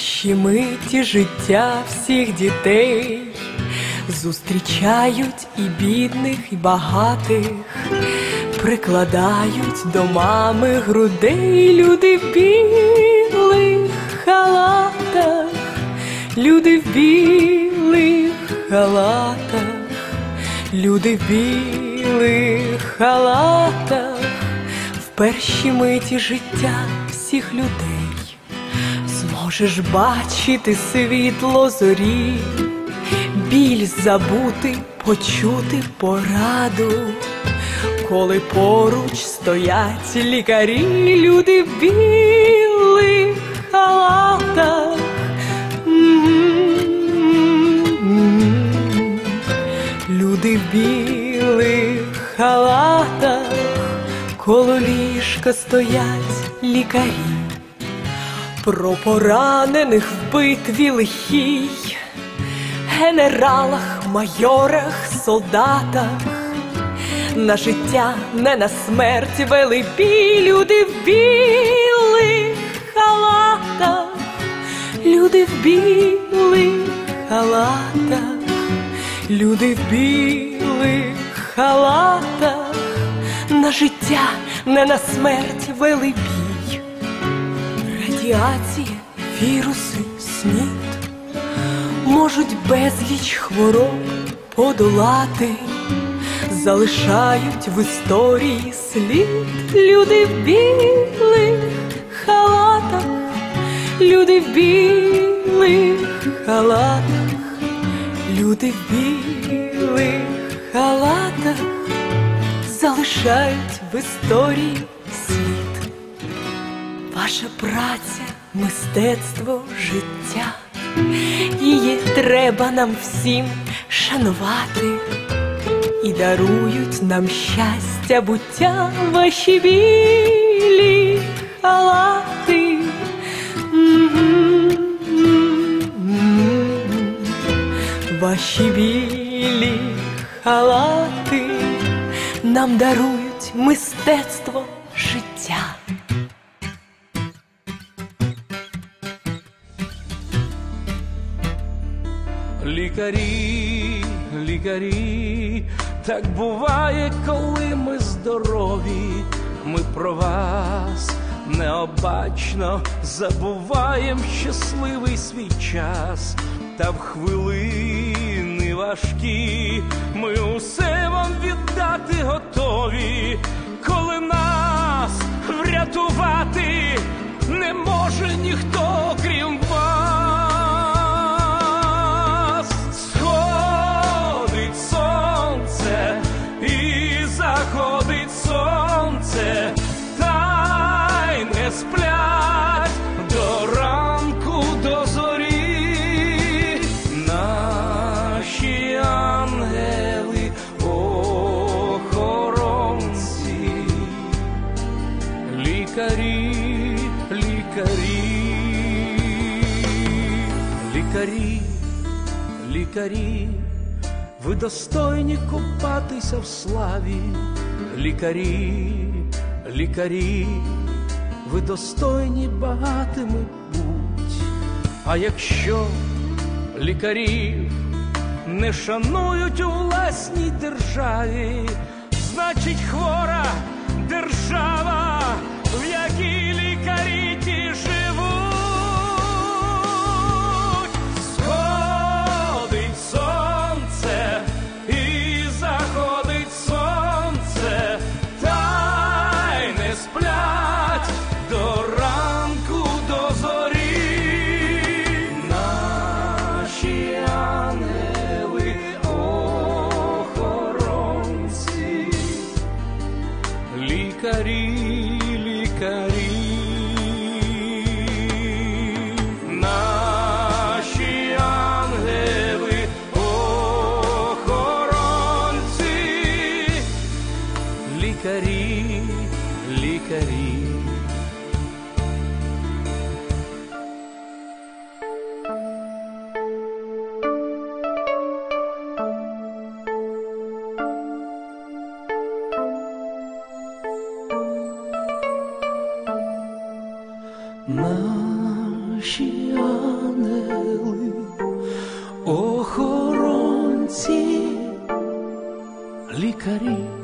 перші миті життя всіх дітей зустрічають і бідних, і багатих, прикладають до мами грудей люди в білих халатах, люди в білих халатах, люди в білих халатах, в перші миті життя всіх людей зможеш бачити світло зорі, біль забути, почути пораду, коли поруч стоять лікарі, люди в білих халатах. Люди в білих халатах, коло ліжка стоять лікарі. Про поранених в битві лихій, генералах, майорах, солдатах, на життя, не на смерть вели бій люди в білих халатах, люди в білих халатах, люди в білих халатах, на життя, не на смерть вели бій радіація, віруси, снід можуть безліч хвороб подолати, залишають в історії слід. Люди в білих халатах, люди в білих халатах, люди в білих халатах. Залишають в історії слід. Ваша праця, мистецтво, життя, її треба нам всім шанувати. І дарують нам щастя, буття ваші білі халати. Ваші білі халати нам дарують мистецтво Лікарі, лікарі, так буває, коли ми здорові, ми про вас необачно забуваємо щасливий свій час, та в хвилини важкі ми усе вам віддати готові, лікарі, лікарі, ви достойні купатися в славі, лікарі, лікарі, ви достойні багатими будь. А якщо лікарів не шанують у власній державі, значить хвора лікарі, лікарі. Наші ангели, охоронці, лікарі.